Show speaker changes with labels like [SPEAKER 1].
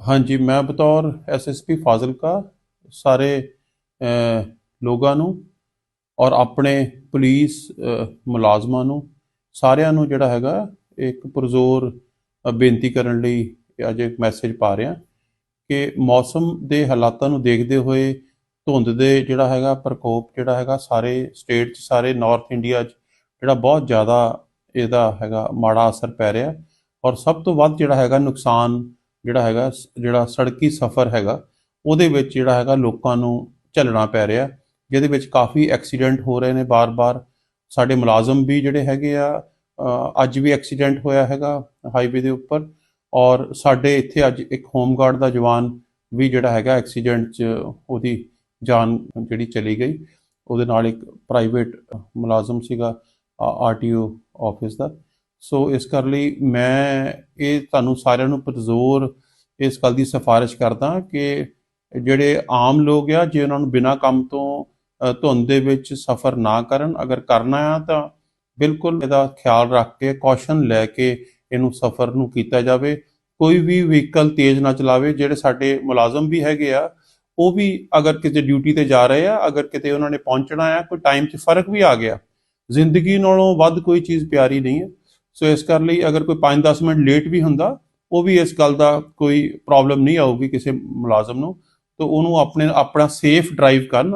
[SPEAKER 1] ਹਾਂਜੀ, ਮੈਂ ਬਤੌਰ ਐਸਐਸਪੀ ਫਾਜ਼ਿਲਕਾ, ਸਾਰੇ ਲੋਕਾਂ ਨੂੰ ਔਰ ਆਪਣੇ ਪੁਲਿਸ ਮੁਲਾਜ਼ਮਾਂ ਨੂੰ, ਸਾਰਿਆਂ ਨੂੰ ਜਿਹੜਾ ਹੈਗਾ, ਇੱਕ ਪੁਰਜ਼ੋਰ ਬੇਨਤੀ ਕਰਨ ਲਈ ਅੱਜ ਇੱਕ ਮੈਸੇਜ ਪਾ ਰਿਹਾ ਕਿ ਮੌਸਮ ਦੇ ਹਾਲਾਤਾਂ ਨੂੰ ਦੇਖਦੇ ਹੋਏ ਧੁੰਦ ਦੇ ਜਿਹੜਾ ਹੈਗਾ ਪ੍ਰਕੋਪ ਜਿਹੜਾ ਹੈਗਾ, ਸਾਰੇ ਸਟੇਟ 'ਚ, ਸਾਰੇ ਨਾਰਥ ਇੰਡੀਆ 'ਚ ਜਿਹੜਾ ਬਹੁਤ ਜ਼ਿਆਦਾ ਇਹਦਾ ਹੈਗਾ ਮਾੜਾ ਅਸਰ ਪੈ ਰਿਹਾ ਔਰ ਸਭ ਤੋਂ ਵੱਧ ਜਿਹੜਾ ਹੈਗਾ ਨੁਕਸਾਨ ਜਿਹੜਾ ਹੈਗਾ ਸ- ਜਿਹੜਾ ਸੜਕੀ ਸਫ਼ਰ ਹੈਗਾ, ਉਹਦੇ ਵਿੱਚ ਜਿਹੜਾ ਹੈਗਾ ਲੋਕਾਂ ਨੂੰ ਝੱਲਣਾ ਪੈ ਰਿਹਾ। ਜਿਹਦੇ ਵਿੱਚ ਕਾਫੀ ਐਕਸੀਡੈਂਟ ਹੋ ਰਹੇ ਨੇ ਬਾਰ-ਬਾਰ। ਸਾਡੇ ਮੁਲਾਜ਼ਮ ਵੀ ਜਿਹੜੇ ਹੈਗੇ ਆ ਅੱਜ ਵੀ ਐਕਸੀਡੈਂਟ ਹੋਇਆ ਹੈਗਾ ਹਾਈਵੇ ਦੇ ਉੱਪਰ। ਔਰ ਸਾਡੇ ਇੱਥੇ ਅੱਜ ਇੱਕ ਹੋਮਗਾਰਡ ਦਾ ਜਵਾਨ ਵੀ ਜਿਹੜਾ ਹੈਗਾ ਐਕਸੀਡੈਂਟ 'ਚ ਉਹਦੀ ਜਾਨ ਜਿਹੜੀ ਚਲੀ ਗਈ। ਉਹਦੇ ਨਾਲ ਇੱਕ ਪ੍ਰਾਈਵੇਟ ਮੁਲਾਜ਼ਮ ਸੀਗਾ ਆਰਟੀਓ ਆਫਿਸ ਦਾ। ਸੋ ਇਸ ਕਰ ਲਈ ਮੈਂ ਇਹ ਤੁਹਾਨੂੰ ਸਾਰਿਆਂ ਨੂੰ ਪਰਜ਼ੋਰ ਇਸ ਗੱਲ ਦੀ ਸਿਫਾਰਿਸ਼ ਕਰਦਾ ਕਿ ਜਿਹੜੇ ਆਮ ਲੋਕ ਆ, ਜੇ ਉਹਨਾਂ ਨੂੰ ਬਿਨਾਂ ਕੰਮ ਤੋਂ ਧੁੰਦ ਦੇ ਵਿੱਚ ਸਫ਼ਰ ਨਾ ਕਰਨ, ਅਗਰ ਕਰਨਾ ਆ ਤਾਂ ਬਿਲਕੁਲ ਇਹਦਾ ਖਿਆਲ ਰੱਖ ਕੇ ਕੌਸ਼ਨ ਲੈ ਕੇ ਇਹਨੂੰ ਸਫ਼ਰ ਨੂੰ ਕੀਤਾ ਜਾਵੇ। ਕੋਈ ਵੀ ਵਹੀਕਲ ਤੇਜ਼ ਨਾ ਚਲਾਵੇ, ਜਿਹੜੇ ਸਾਡੇ ਮੁਲਾਜ਼ਮ ਵੀ ਹੈਗੇ ਆ, ਉਹ ਵੀ ਅਗਰ ਕਿਤੇ ਡਿਊਟੀ ਤੇ ਜਾ ਰਹੇ ਆ, ਅਗਰ ਕਿਤੇ ਉਹਨਾਂ ਨੇ ਪਹੁੰਚਣਾ ਆ, ਕੋਈ ਟਾਈਮ 'ਚ ਫ਼ਰਕ ਵੀ ਆ ਗਿਆ। ਜ਼ਿੰਦਗੀ ਨਾਲੋਂ ਵੱਧ ਕੋਈ ਚੀਜ਼ ਪਿਆਰੀ ਨਹੀਂ ਹੈ ਸੋ ਇਸ ਕਰ ਲਈ ਅਗਰ ਕੋਈ 5-10 ਮਿੰਟ ਲੇਟ ਵੀ ਹੁੰਦਾ, ਉਹ ਵੀ ਇਸ ਗੱਲ ਦਾ ਕੋਈ ਪ੍ਰੋਬਲਮ ਨਹੀਂ ਆਊਗੀ ਕਿਸੇ ਮੁਲਾਜ਼ਮ ਨੂੰ। ਤਾਂ ਉਹਨੂੰ ਆਪਣੇ, ਆਪਣਾ ਸੇਫ ਡਰਾਈਵ ਕਰਨ।